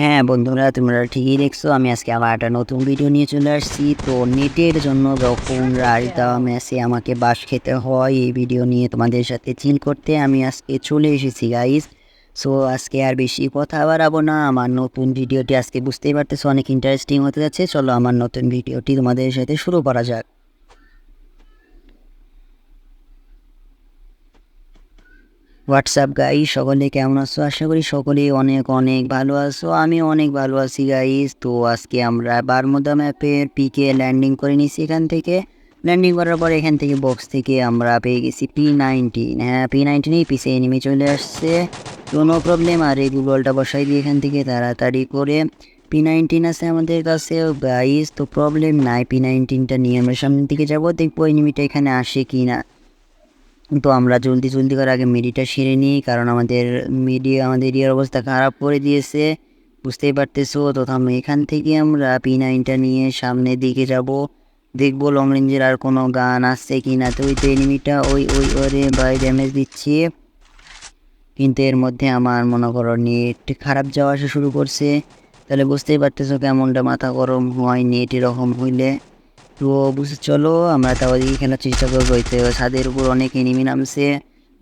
হ্যাঁ বন্ধুরা, তোমরা ঠিকই দেখছ, আমি আজকে আবার একটা নতুন ভিডিও নিয়ে চলে আসছি। তো নেটের জন্য যখন রাজদা ম্যাচে আমাকে বাস খেতে হয়, এই ভিডিও নিয়ে তোমাদের সাথে চিল করতে আমি আজকে চলে এসেছি গাইজ সো আজকে আর বেশি কথা বাড়াবো না, আমার নতুন ভিডিওটি আজকে বুঝতেই পারতেছো, অনেক ইন্টারেস্টিং হতে যাচ্ছে। চলো আমার নতুন ভিডিওটি তোমাদের সাথে শুরু করা যাক। হোয়াটসঅ্যাপ গাই সকলে কেমন আছো? আশা করি সকলেই অনেক অনেক ভালো আছো। আমি অনেক ভালো আছি গাইস তো আজকে আমরা বারমুদা ম্যাপের পিকে ল্যান্ডিং করে নিছি এখান থেকে। ল্যান্ডিং করার পর এখান থেকে বক্স থেকে আমরা পেয়ে গেছি পি নাইনটিন হ্যাঁ পি নাইনটিনেই পিসে এনিমি চলে আসছে। কোনো প্রবলেম আর এই গুগলটা বসাই দিই এখান থেকে তাড়াতাড়ি করে। পি নাইনটিন আছে আমাদের কাছে গাইস তো প্রবলেম নাই পি নাইনটিনটা নিয়ে আমরা সামনের দিকে যাব। দেখব এনিমিটা এখানে আসে কি না তো আমরা জলদি জলদি করে আগে মিডিটা সেরে নিই, কারণ আমাদের মিডিয়া আমাদের এরিয়ার অবস্থা খারাপ করে দিয়েছে। বুঝতেই পারতেছো, তো আমি এখান থেকে আমরা পি নাইনটা নিয়ে সামনের দিকে যাব। দেখব লং রেঞ্জের আর কোনো গান আসছে কি না তো ওই তো এনিমিটা ওই ওই, ওরে বাই ড্যামেজ দিচ্ছি। কিন্তু এর মধ্যে আমার মনে করো নেট খারাপ যাওয়া আসা শুরু করছে। তাহলে বুঝতেই পারতেছো কেমনটা মাথা গরম হয় নেট এরকম হইলে। তো বুঝে চলো, আমরা তাও দিকে খেলার চেষ্টা করব। হইতে ছাদের উপর অনেক এনিমি নামছে।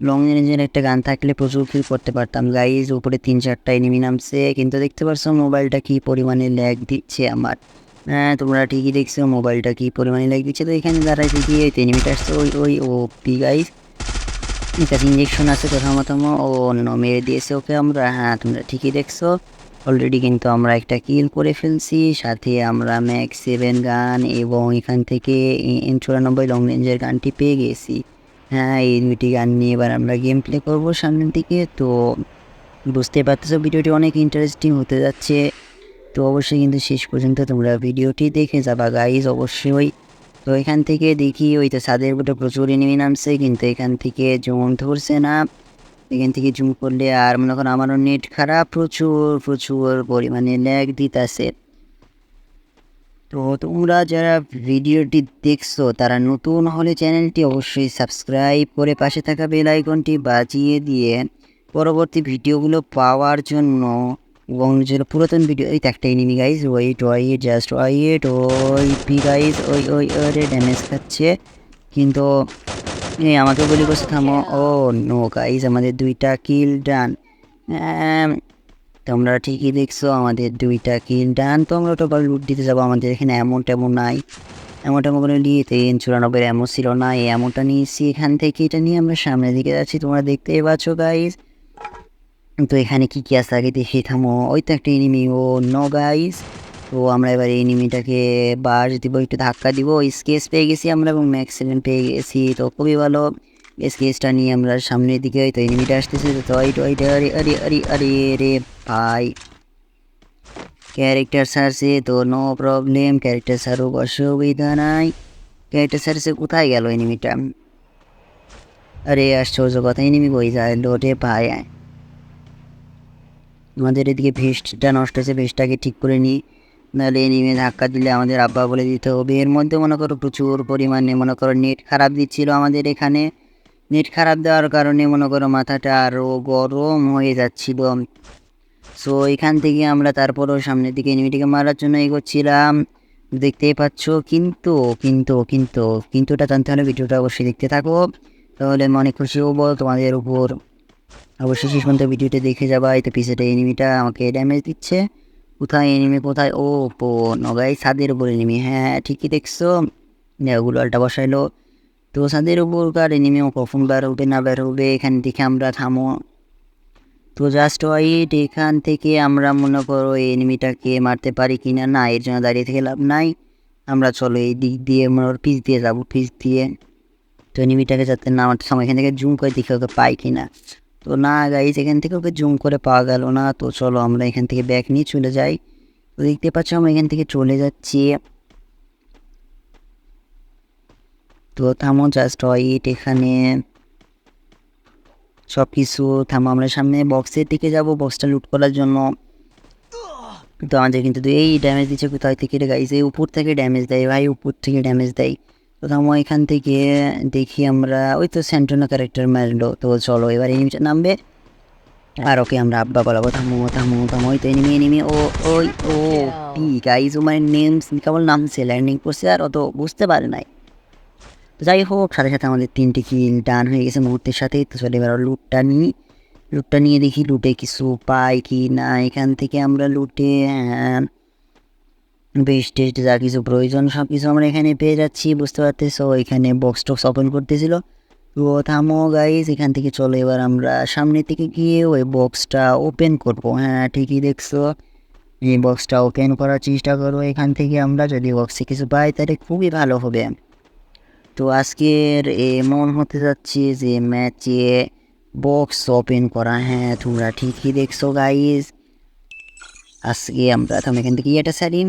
লং রেঞ্জের একটা গান থাকলে প্রচুর কিল করতে পারতাম। গাইজ উপরে তিন চারটা এনিমি নামছে, কিন্তু দেখতে পারছ মোবাইলটা কি পরিমাণে ল্যাগ দিচ্ছে আমার? হ্যাঁ তোমরা ঠিকই দেখছ মোবাইলটা কী পরিমাণে ল্যাগ দিচ্ছে। তো এখানে দাঁড়াই থেকে এনিমিটা আসছে ওই ওই ও পি গাইজ এটা ইঞ্জেকশন আছে প্রথমতম ও অন্য মেরে দিয়েছে ওকে আমরা। হ্যাঁ তোমরা ঠিকই দেখছ। অলরেডি কিন্তু আমরা একটা কিল করে ফেলছি, সাথে আমরা ম্যাক্স সেভেন গান এবং এখান থেকে এন চুরানব্বই লং রেঞ্জের গানটি পেয়ে গেছি। হ্যাঁ এই দুটি গান নিয়ে এবার আমরা গেম প্লে করব সামনের দিকে। তো বুঝতে পারতেছো, ভিডিওটি অনেক ইন্টারেস্টিং হতে যাচ্ছে। তো অবশ্যই কিন্তু শেষ পর্যন্ত তোমরা ভিডিওটি দেখে যাবা গাইজ অবশ্যই। তো এখান থেকে দেখি, ওই তো ছাদের উপরে প্রচুর এনিমি নামছে, কিন্তু এখান থেকে জুম ধরছে না। এখান থেকে জুম করলে আর মনে করো আমারও নেট খারাপ প্রচুর প্রচুর পরিমাণে ল্যাগ দিতেছে তো তোমরা যারা ভিডিওটি দেখছ তারা নতুন হলে চ্যানেলটি অবশ্যই সাবস্ক্রাইব করে পাশে থাকা বেল আইকনটি বাজিয়ে দিয়ে পরবর্তী ভিডিওগুলো পাওয়ার জন্য এবং পুরাতন ভিডিও এই তো একটা enemy guys wait wait just wait ওই পি গাইজ ওই ওই ওরে ড্যামেজ খাচ্ছে কিন্তু এই আমাকে বলি বসে থামো। ও, নো গাইজ আমাদের দুইটা কিল ডান তোমরা ঠিকই দেখছ, আমাদের দুইটা কিল ডান তোমরা তো লুট দিতে যাব, আমাদের এখানে এমন তেমন নাই। এমন তেমন কোনো নিয়ে তিন চুরানব্বই এমন ছিল না। এই এমনটা নিয়েছি এখান থেকে, এটা নিয়ে আমরা সামনের দিকে যাচ্ছি, তোমরা দেখতেই পাচ্ছ গাইজ তো এখানে কী কী আছে, আগে দেখে থামো। ওই তো একটা এনিমি ও নো গাইজ তো আমরা এবার এই এনিমিটাকে বাস দিব, একটু ধাক্কা দিব। স্কেচ পেয়ে গেছি আমরা এবং ম্যাক্সিলেন পেয়ে গেছি। তো খুবই ভালো স্কেচটা নিয়ে আমরা সামনের দিকে হয়তো এনিমিটা আসতেছে। তো ওইট ওইট আরে আরে আরে আরে রে ভাই। ক্যারেক্টার সারছে তো নো প্রবলেম ক্যারেক্টার সারুক অসুবিধা নাই। ক্যারেক্টার সারছে কোথায় গেল এনিমিটা আরে, আশ্চর্য কথা এনিমি বই যায়? লোটে পায়। আমাদের এদিকে ভেস্টটা নষ্ট হয়েছে ভেস্টটাকে ঠিক করে নিই নাহলে এনিমে ধাক্কা দিলে আমাদের আব্বা বলে দিতে হবে। এর মধ্যে মনে করো প্রচুর পরিমাণে মনে করো নেট খারাপ দিচ্ছিল আমাদের এখানে। নেট খারাপ দেওয়ার কারণে মনে করো মাথাটা আরও গরম হয়ে যাচ্ছিল। সো এখান থেকে আমরা তারপরও সামনের দিকে এনিমিটিকে মারার জন্য এগোচ্ছিলাম। দেখতেই পাচ্ছ, কিন্তু কিন্তু কিন্তু কিন্তুটা জানতে হলে ভিডিওটা অবশ্যই দেখতে থাকো। তাহলে অনেক খুশি হব তোমাদের উপর। অবশ্যই শেষ পর্যন্ত ভিডিওটা দেখে যাবা। এই তো পিছেটা এনিমিটা আমাকে ড্যামেজ দিচ্ছে। কোথায় এনিমি কোথায়? ও পো নগাই ছাদের উপর এনিমি হ্যাঁ ঠিকই দেখছ। ওগুলো আলটা বসাইলো। তো ছাদের উপর কার এনিমি কখন বের হবে, না বের হবে? এখান থেকে আমরা থামো। তো জাস্ট ওয়াইট এখান থেকে আমরা মনে করো এই এনিমিটাকে মারতে পারি কি না না এর জন্য দাঁড়িয়ে থেকে লাভ নাই। আমরা চলো এই দিক দিয়ে, মনে আমরা পিস দিয়ে যাব পিস দিয়ে। তো এনিমিটাকে যাতে না আমার সময়, এখান থেকে জুম করে দেখে ওকে পাই কি না তো না গাইজ এখান থেকে ওকে জুম করে পাওয়া গেল না। তো চলো আমরা এখান থেকে ব্যাগ নিয়ে চলে যাই। তো দেখতে পাচ্ছ আমরা এখান থেকে চলে যাচ্ছি। তো থামো জাস্ট ওয়াইট এখানে। সব কিছু থামো, আমরা সামনে বক্সের দিকে যাব বক্সটা লুট করার জন্য। তো আমাদের কিন্তু এই ড্যামেজ দিচ্ছে, কোথায় থেকে গাইজ এই উপর থেকে ড্যামেজ দেয়, ভাই, উপর থেকে ড্যামেজ দেয়। তো এখান থেকে দেখি আমরা ওই তো স্যান্টোনা ক্যারেক্টার মারলো তো চলো এবার এই নামবে। আর ওকে আমরা আব্বা বলাবো থামো থামো থামো ওই তো এনিমি এনিমি ও ওই ও পি গাইজ ও মানে নেমস কেবল নামছে ল্যান্ডিং করছে আর অত বুঝতে পারে নাই। তো যাই হোক সাথে সাথে আমাদের তিনটি কিল ডান হয়ে গেছে মুহূর্তের সাথে। তো চলে এবার লুটটা নিই। লুটটা নিয়ে দেখি লুটে কিছু পাই কি না এখান থেকে আমরা লুটে হ্যাঁ, বেশ টেস্ট, যা কিছু প্রয়োজন সব কিছু আমরা এখানে পেয়ে যাচ্ছি, বুঝতে পারতেছো? এখানে বক্স টক্স ওপেন করতেছিল। তো থামো গাইজ এখান থেকে চলো, এবার আমরা সামনের দিকে গিয়ে ওই বক্সটা ওপেন করব। হ্যাঁ ঠিকই দেখছ। এই বক্সটা ওপেন করার চেষ্টা করো, এখান থেকে আমরা যদি বক্সে কিছু পাই, তাহলে খুবই ভালো হবে। তো আজকের এমন হতে যাচ্ছে যে ম্যাচে বক্স ওপেন করা। হ্যাঁ তোমরা ঠিকই দেখছ গাইজ আজকে আমরা, থাম এখান থেকে এটা সারি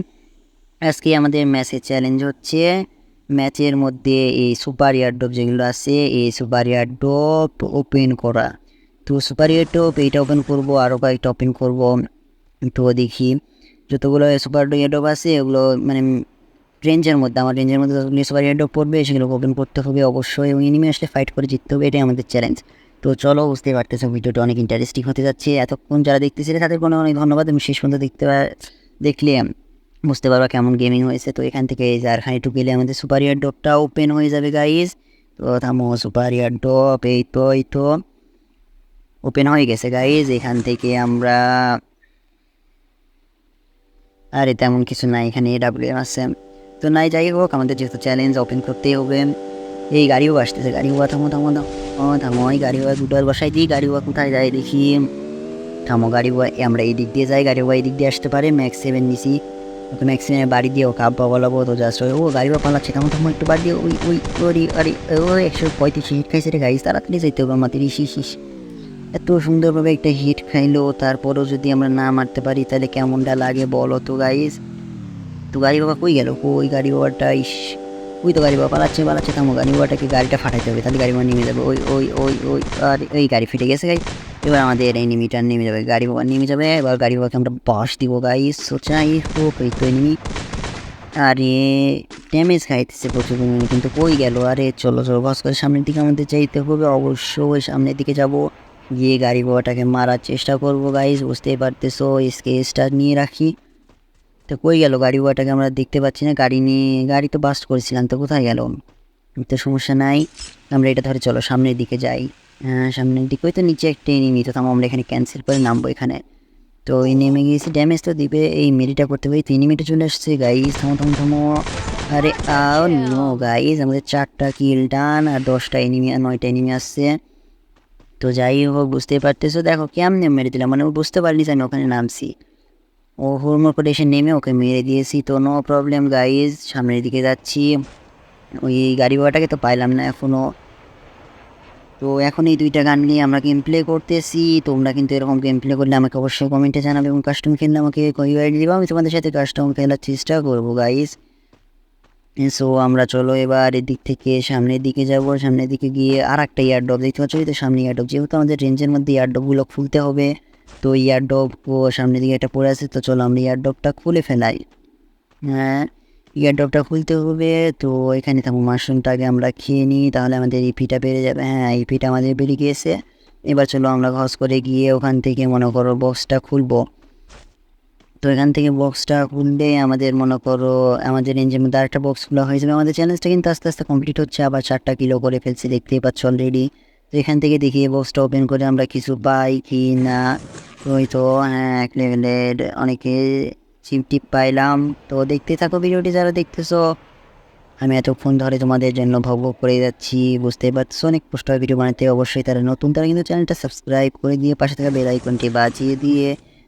আজকে আমাদের ম্যাচের চ্যালেঞ্জ হচ্ছে ম্যাচের মধ্যে এই সুপার ইয়ারডোপ যেগুলো আছে, এই সুপার ইয়ারডোপ ওপেন করা। তো সুপার ইয়ারডোপ এইটা ওপেন করব আরও কয়েকটা ওপেন করব। তো দেখি, যতগুলো সুপার ইয়ারডোপ আছে ওগুলো মানে রেঞ্জের মধ্যে, আমার রেঞ্জের মধ্যে যতগুলো সুপার ইয়ারডোপ পড়বে, সেগুলো ওপেন করতে হবে অবশ্যই। এবং এনিমি আসলে ফাইট করে জিততে হবে, এটাই আমাদের চ্যালেঞ্জ তো চলো বুঝতে পারতেছো, ভিডিওটা অনেক ইন্টারেস্টিং হতে যাচ্ছে। এতক্ষণ যারা দেখতেছিলে, তাদের কোনো অনেক ধন্যবাদ। আমি শেষ পর্যন্ত দেখতে দেখলে বুঝতে পারবা কেমন গেমিং হয়েছে। তো এখান থেকে এই যার একটু গেলে আমাদের সুপার ইয়ার ডপটা ওপেন হয়ে যাবে গাইজ তো থামো সুপার ইয়ার ডপ এই তো এই তো। ওপেন হয়ে গেছে গাইজ এখান থেকে আমরা আরে, তেমন কিছু নাই, এখানে ডাব্লিউ আছে। তো নাই, যাই হোক, আমাদের যেহেতু চ্যালেঞ্জ ওপেন করতেই হবে। এই গাড়িও আসতেছে গাড়ি হওয়া থামো থামো থামো থামো এই গাড়ি হওয়া দুটোর বসাই দিই গাড়ি হওয়া কোথায় যায় দেখি। থামো গাড়ি হওয়া আমরা এই দিক দিয়ে যাই গাড়ি হওয়া এই দিক দিয়ে আসতে পারে ম্যাক্স সেভেন নিছি। ওকে ম্যাক্স বাড়ি দিয়ে ওকে আব্বা বলাবো, তো জাস্ট ও গাড়ি বা পালাচ্ছে থামো থামো একটু বাড়ি ওই ওই ওরি আরে ও একশো পঁয়ত্রিশ হিট খাইছে রে গাড়ি তাড়াতাড়ি যাইতে হবে আমাদের, ইস ইস এত সুন্দরভাবে একটা হিট খাইলো, তারপরেও যদি আমরা না মারতে পারি, তাহলে কেমনটা লাগে বলো তো গাইস তো গাড়ি বাবা কই গেল? ওই গাড়ি বাবাটা, ইস। ওই তো গাড়ি বাবা পালাচ্ছে পালাচ্ছে, থামো, গাড়ি বাবাটাকে গাড়িটা ফাটাইতে হবে, তাহলে গাড়ি বাবা নেমে যাবে। ওই ওই ওই ওই, আর ওই গাড়ি ফিটে গেছে গাই এবার আমাদের এই নিমিটা নেমে যাবে, গাড়ি বাবা নেমে যাবে, এবার গাড়ি বাবাকে আমরা বাস দিব গাইস সোচাই হোক, এই তো এনিমি আরে ড্যামেজ খাইতেছে প্রচুর পরিমাণে, কিন্তু কই গেল? আরে, চলো চলো বাস করে সামনের দিকে আমাদের যাইতে হবে। অবশ্যই সামনের দিকে যাব। গিয়ে গাড়ি বাবাটাকে মারার চেষ্টা করব গাইস বুঝতেই পারতেছো, স্কেচটা নিয়ে রাখি। তো কই গেল গাড়ি বাবাটাকে আমরা দেখতে পাচ্ছি না, গাড়ি নিয়ে, গাড়ি তো বাস্ট করেছিলাম, তো কোথায় গেল? তো সমস্যা নাই। আমরা এটা ধরে চলো সামনের দিকে যাই। সামনের দিকে। ওই তো নিচে একটা এনিমি তো আমরা এখানে ক্যান্সেল করে নামবো এখানে। তো এই নেমে গিয়েছি ড্যামেজ তো দিবে এই মেরিটা করতে হবে। তিন মিনিটে চলে আসছে গাইজ থামো থামো থামো। আরে, আও নো গাইজ আমাদের চারটা কিল ডান আর দশটা এনিমি আর নয়টা এনিমি আসছে। তো যাই হোক বুঝতেই পারতেছো? দেখো, কেমনে মেরে দিলাম? মানে ও বুঝতে পারিনি যে আমি ওখানে নামছি। ও হুড়মুড় করে এসে নেমে ওকে মেরে দিয়েছি, তো নো প্রবলেম গাইজ সামনের দিকে যাচ্ছি। ওই গাড়ি ভাড়াটাকে তো পাইলাম না এখনও তো এখন এই দুইটা গান নিয়ে আমরা গেম প্লে করতেছি। তোমরা কিন্তু এরকম গেম প্লে করলে আমাকে অবশ্যই কমেন্টে জানাবে এবং কাস্টম খেললে আমাকে কইবাই দিবা? আমি তোমাদের সাথে কাস্টম খেলার চেষ্টা করব গাইজ সো আমরা চলো এবার এদিক থেকে সামনের দিকে যাব। সামনের দিকে গিয়ে আর একটা ইয়ারডপ দেখতে পাচ্ছ। তো সামনে ইয়ারডপ যেহেতু আমাদের রেঞ্জের মধ্যে ইয়ারডপগুলো খুলতে হবে, তো ইয়ারডপ সামনের দিকে একটা পড়ে আছে। তো চলো আমরা ইয়ারডপটা খুলে ফেলাই। হ্যাঁ ইয়ারডপটা খুলতে হবে। তো এখানে থাকব মাশরুমটা আগে আমরা খেয়ে নিই, তাহলে আমাদের ইপিটা বেড়ে যাবে। হ্যাঁ ইপিটা আমাদের বেড়ে গিয়েছে। এবার চলো আমরা ঘস করে গিয়ে ওখান থেকে মনে করো বক্সটা খুলবো। তো এখান থেকে বক্সটা খুললে আমাদের মনে করো, আমাদের রেঞ্জের মধ্যে আরেকটা বক্স খোলা হয়ে যাবে। আমাদের চ্যালেঞ্জটা কিন্তু আস্তে আস্তে কমপ্লিট হচ্ছে। আবার চারটা কিলো করে ফেলছি, দেখতেই পাচ্ছ অলরেডি তো এখান থেকে দেখি বক্সটা ওপেন করে আমরা কিছু পাই কি না। ওই তো হ্যাঁ এক লেভেলের অনেকে চিপ টিপ পাইলাম। তো দেখতে থাকো ভিডিওটি, যারা দেখতেছো, আমি এতক্ষণ ধরে তোমাদের জন্য ভোগ করে যাচ্ছি বুঝতে পারছ অনেক কষ্ট হয় ভিডিও বানাতে। অবশ্যই তারা নতুন, তারা কিন্তু চ্যানেলটা সাবস্ক্রাইব করে দিয়ে পাশে থাকা বেল আইকনটি বাজিয়ে দিয়ে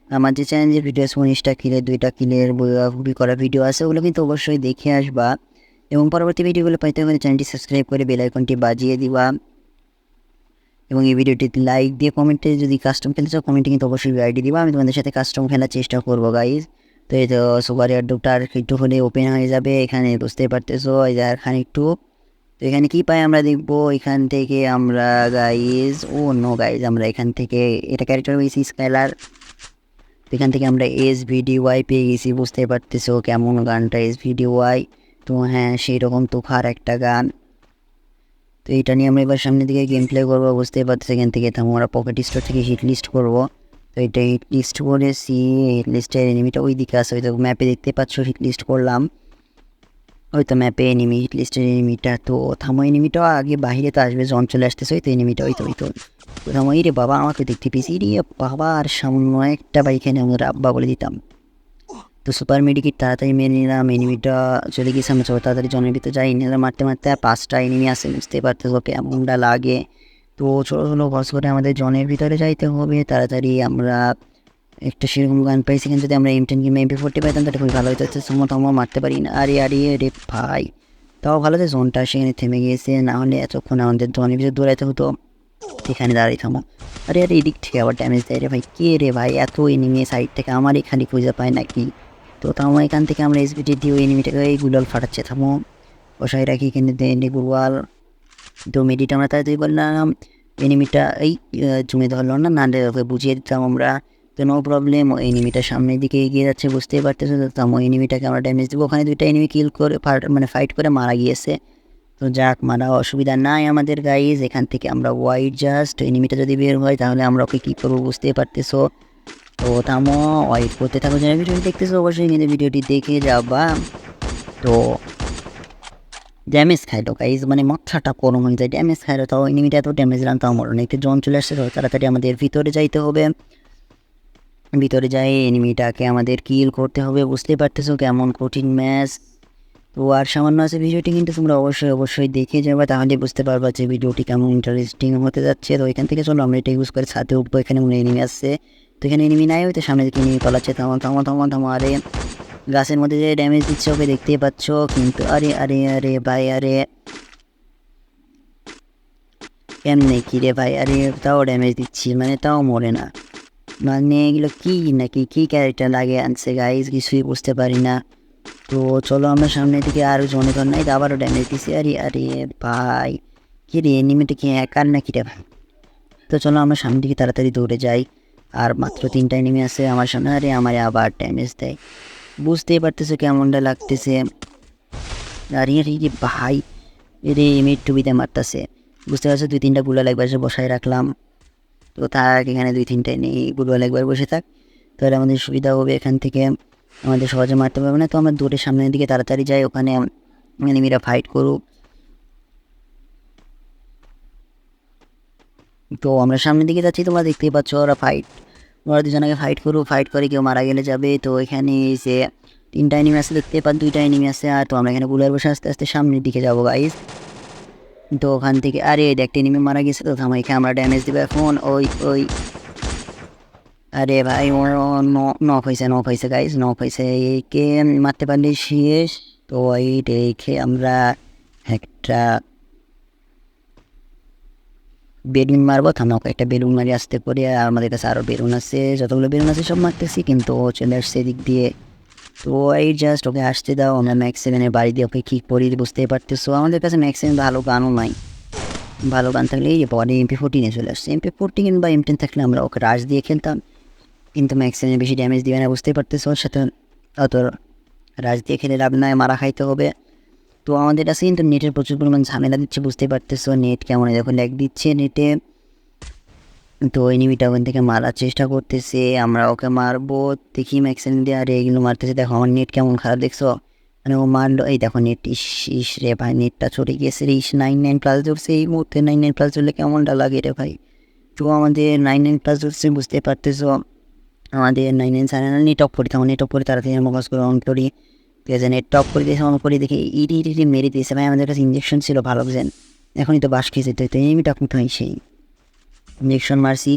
আমার যে চ্যানেলের ভিডিও আছে, উনিশটা কিলের দুইটা কিলের বুবি করা ভিডিও আছে, ওগুলো কিন্তু অবশ্যই দেখে আসবা। এবং পরবর্তী ভিডিওগুলো পাইতে হলে চ্যানেলটি সাবস্ক্রাইব করে বেল আইকনটি বাজিয়ে দিবা। এবং এই ভিডিওটিতে লাইক দিয়ে কমেন্টে যদি কাস্টম খেলতে চাও কমেন্টে কিন্তু অবশ্যই আইডি দিবা। আমি তোমাদের সাথে কাস্টম খেলার চেষ্টা করব গাইজ তো এই তো সুপার এয়ারডোপটা আর একটু হলে ওপেন হয়ে যাবে, এখানে বুঝতে পারতেছো, এই যে আর একটু তো এখানে কি পাই আমরা দেখব? এখান থেকে আমরা গাইজ ও নো গাইজ আমরা এখান থেকে, এটা ক্যারেক্টার হয়েছি স্কাইলার তো এখান থেকে আমরা এস ভিডি ওয়াই পেয়ে গেছি বুঝতে পারতেছো কেমন গানটা এস ভিডি ওয়াই তো হ্যাঁ সেই রকম তুখার একটা গান। তো তো এটা নিয়ে আমরা এবার সামনের দিকে গেম প্লে করব, বুঝতেই পারছি এখান থেকে থামো, আমরা পকেট স্টোর থেকে হিট লিস্ট করব। তো হিট লিস্ট করেছি হিট লিস্টের এনিমিটা ওই দিকে আসে ওই তো ম্যাপে দেখতে পাচ্ছ হিট লিস্ট করলাম। ওই তো ম্যাপে এনিমি হিট লিস্টের এনিমিটা তো থামো এনিমিটাও আগে বাইরে তো আসবে, জন চলে আসতেছে, ওই তো এনিমিটা ওই তো ওই তো। থামো রে বাবা, আমাকে দেখতে পেয়েছি রে বাবা, আর সামনে একটা বাইক এনে আমরা আব্বা বলে দিতাম। তো সুপার মেডিকেট তাড়াতাড়ি মেরে নিলাম এনিমিটা চলে গিয়েছে, আমরা তাড়াতাড়ি জনের ভিতরে যাই, নিলাম, মারতে মারতে, আর পাঁচটা এনিমি আসে বুঝতে পারতেছো কেমনটা লাগে। তো ছোটো ছোটো বস করে আমাদের জনের ভিতরে যাইতে হবে। তাড়াতাড়ি আমরা একটা সেরকম গান পাইছি কিন্তু যদি আমরা এম টেন কিংবা এমপি ফোরটি পাইতাম, তাহলে খুবই ভালো হতো সময় তো আমরা মারতে পারি না। আরে আরে রে ভাই, তাও ভালো যে জোনটা সেখানে থেমে গিয়েছে। না হলে এতক্ষণ আমাদের জনের ভিতরে দৌড়াইতে হতো। এখানে দাঁড়িয়ে থামো। আরে আরে, এদিক থেকে আবার ড্যামেজ দেয় রে ভাই। কে রে ভাই, এত এনিমি সাইড থেকে আমার এখানে খুঁজে পায় নাকি? তো তাও এখান থেকে আমরা এসবিটি দিয়ে ওই এনিমিটাকে এই গুলাল ফাটাচ্ছে, থামো। বসাই রাখি এখানে দিয়ে গুলাল তো মেডিটা আমরা তাড়াতাড়ি বললাম এনিমিটা এই জমে ধরলো না না ওকে বুঝিয়ে দিতাম আমরা। তো নো প্রবলেম ওই এনিমিটা সামনের দিকে এগিয়ে যাচ্ছে, বুঝতেই পারতেছো তো তাম ওই এনিমিটাকে আমরা ড্যামেজ দেবো। ওখানে দুইটা এনিমি কিল করে মানে ফাইট করে মারা গিয়েছে। তো যাক, মারা অসুবিধা নাই আমাদের গাইজ এখান থেকে আমরা ওয়াইড জাস্ট এনিমিটা যদি বের হয় তাহলে আমরা ওকে কী করব বুঝতেই পারতেছো। তো থামো ওয়াইট করতে থাকো যারা ভিডিওটি দেখতেছো, অবশ্যই কিন্তু ভিডিওটি দেখে যাবা। তো ড্যামেজ খাইলো গাইজ মানে মাথাটা গরম হয়ে যায় ড্যামেজ খাইলো তাও এনিমিটা এত ড্যামেজ রান তাও মরো না। একটু জন চলে আসছে তো, তাড়াতাড়ি আমাদের ভিতরে যাইতে হবে। ভিতরে যাই এনিমিটাকে আমাদের কিল করতে হবে বুঝতে পারতেছো কেমন কঠিন ম্যাচ তো আর সামান্য আছে ভিডিওটি কিন্তু তোমরা অবশ্যই অবশ্যই দেখে যাবে, তাহলে বুঝতে পারবা যে ভিডিওটি কেমন ইন্টারেস্টিং হতে যাচ্ছে। তো এখান থেকে চলো, আমরা এটা ইউজ করে ছাদে উঠবো, এখানে মনে এনিমি আসছে। তো এখানে এনিমি নাই হয়তো সামনে দিকে এনিমি পালাচ্ছে, থামা থামা থামা থামা, আরে। গাছের মধ্যে যে ড্যামেজ দিচ্ছে, ওকে দেখতেই পাচ্ছ। কিন্তু আরে আরে আরে, ভাই, আরে। কেমনে কি রে ভাই, আরে, তাও ড্যামেজ দিচ্ছি মানে তাও মরে না। মানে এগুলো কি নাকি, কি ক্যারেক্টার লাগে আনছে গাইজ কিছুই বুঝতে পারি না। তো চলো আমরা সামনের দিকে আরও জনে ধর নাই আবারও ড্যামেজ দিছি আরে আরে, ভাই, কি রে এনিমিটা কি একার নাকি রে ভাই? তো চলো আমরা সামনের দিকে তাড়াতাড়ি দৌড়ে যাই। আর মাত্র তিনটা এনিমি আছে আমার সামনে। আরে, আমার আবার ড্যামেজ দেয়। বুঝতেই পারতেছো কেমনটা লাগতেছে। আরে রে ভাই। এরে এমির টুবিতে মারতেছে। বুঝতে পারছ? দুই তিনটা গুলা একবার সে বসায় রাখলাম। তো থাক, এখানে দুই তিনটে নেই। গুলওয়াল একবার বসে থাক। তাহলে আমাদের সুবিধা হবে এখান থেকে। আমাদের সহজে মারতে পারবে না, তো আমরা দৌড়ে সামনের দিকে তাড়াতাড়ি যাই, ওখানে এনিমিরা ফাইট করুক। তো আমরা সামনের দিকে যাচ্ছি, তোমরা দেখতেই পাচ্ছ ওরা ফাইট ওরা দুজনকে ফাইট করুক ফাইট করে কেউ মারা গেলে যাবে। তো এখানে যে তিনটা এনিমি আছে, দেখতে পান দুইটা এনিমি আছে। আর তো আমরা এখানে গুলার বসে আস্তে আস্তে সামনের দিকে যাব গাইজ তো ওখান থেকে, আরে একটা এনিমি মারা গেছে তো, থামো, এখানে আমরা ড্যামেজ দেবো এখন। ওই ওই। আরে ভাই, ও নক হয়েছে নক হয়েছে গাইজ নক হয়েছে। একে মারতে পারলে শেষ। তো ওই রেখে আমরা একটা বেলুন মারবো, থামো, একটা বেলুন মারি আসতে করে, আর আমাদের কাছে আরও বেলুন আছে, যতগুলো বেলুন আছে সব মারতেছি, কিন্তু ও চলে আসছে এদিক দিয়ে। তো এই জাস্ট ওকে আসতে দাও, আমরা ম্যাক্স সেভেনের বাড়ি দিয়ে ওকে কী করি বুঝতেই পারতেছো। আমাদের কাছে ম্যাক্স সেভেন ভালো গানও নাই। ভালো গান থাকলে এই পরে এমপি ফোরটিনে চলে আসছে। এমপি ফোরটিন বা এম টেন থাকলে আমরা ওকে রাশ দিয়ে খেলতাম, কিন্তু ম্যাক্স সেভেনে বেশি ড্যামেজ দিবে না, বুঝতেই পারতেছো, ওর সাথে অত রাশ দিয়ে খেলে লাভ নয় মারা খাইতে হবে। তো আমাদের কাছে কিন্তু নেটের প্রচুর পরিমাণ ঝামেলা দিচ্ছে, বুঝতে পারতেছো? নেট কেমন দেখো ল্যাগ দিচ্ছে নেটে। তো এনিমিটা ওখান থেকে মারার চেষ্টা করতেছে, আমরা ওকে মারবো। দেখি ম্যাক্সিমাম দিয়ে আর এগুলো মারতেছে। দেখো, আমার নেট কেমন খারাপ, দেখছ? মানে ও মারলো, এই দেখো নেট, ইস ইস রে ভাই, নেটটা চলে গিয়েছে রে। ইস নাইন নাইন প্লাস ধরছে এই মুহূর্তে। নাইন নাইন প্লাস ধরলে কেমনটা লাগে রে ভাই? তো আমাদের নাইন নাইন প্লাস ধরছে, বুঝতে পারতেছো? আমাদের নাইন নাইন সাড়ে নেট অফ করি তখন নেট অফ করে, তাড়াতাড়ি কাজ করে অন করি। ঠিক আছে অফ করে দিয়েছে অন করে দেখি, ইটি ইটি ইটি মেরে দিয়েছে। ভাই, আমাদের কাছে ইঞ্জেকশন ছিল ভালো বুঝেন। এখনই তো বাস খেয়েছে, তো এনিমিটা কোথায় সেই। ইঞ্জেকশন মারছি,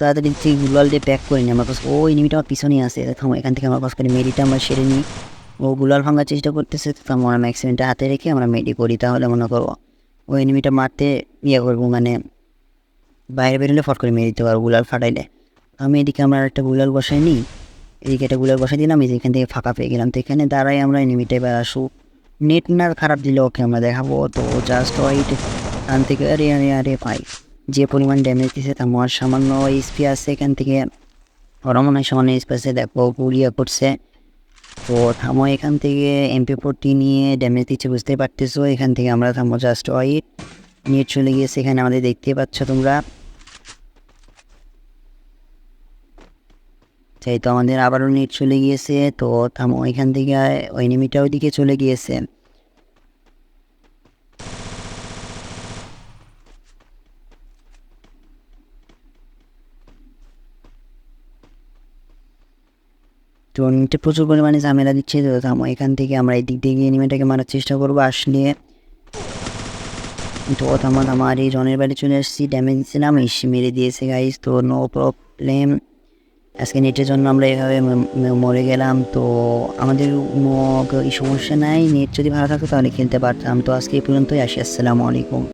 তাড়াতাড়ি ঠিক গুলাল দিয়ে প্যাক করে নিই আমার কাছে। ও এনিমিটা আমার পিছনেই থামো, এখান থেকে আমার কাছ করে মেডিটা আমরা সেরে নিই। ও গুলাল ভাঙার চেষ্টা করতেছে, তো আমরা ম্যাক্সিমামটা হাতে রেখে আমরা মেডি করি, তাহলে মনে করো ও এনিমিটা মারতে ইয়ে করব মানে বাইরে বেরোলে ফট করে মেরে দিতে পারব, গুলাল ফাটাইলে। আমি এদিকে আমরা একটা গুলাল বসাই নিই। এদিকে একটা গুলাল বসাই দিলাম, এই যে এখান থেকে ফাঁকা পেয়ে গেলাম। তো এখানে দাঁড়াই আমরা এনিমিটা এবার আসুক নেট না খারাপ দিলে ওকে আমরা দেখাবো। তো জাস্ট ওয়াইট এখান থেকে আরে আরে আরে ভাই, যে পরিমাণ ড্যামেজ দিছে তার আমার সামান্য এসপি আছে এখান থেকে। ওরা মনে হয় সামান্য এসপি আছে, দেখো পুড়িয়া করছে তো থামো এখান থেকে এমপি ফোরটি নিয়ে ড্যামেজ দিচ্ছে বুঝতে পারতেছো। এখান থেকে আমরা থামো জাস্ট ওয়াইট নেট চলে গিয়েছে, এখানে আমাদের দেখতে পাচ্ছ তোমরা। সেই তো আমাদের আবারও নেট চলে গিয়েছে, তো থামো এখান থেকে, ওই নিমিটা ওইদিকে চলে গিয়েছে। তো নেটে প্রচুর পরিমাণে ঝামেলা দিচ্ছে, তো থামো এখান থেকে আমরা এই দিক দিয়ে গিয়ে এনিমিটাকে মারার চেষ্টা করব, আসলে। তো থামো আর এই জনের বাড়ি চলে আসছি ড্যামেজ দিয়েছিলাম মেরে দিয়েছে গাইস তো নো প্রবলেম আজকে নেটের জন্য আমরা এভাবে মরে গেলাম, তো আমাদের কোনো সমস্যা নাই, নেট যদি ভালো থাকতো তাহলে খেলতে পারতাম। তো আজকে এই পর্যন্তই আসি, আসসালামু আলাইকুম।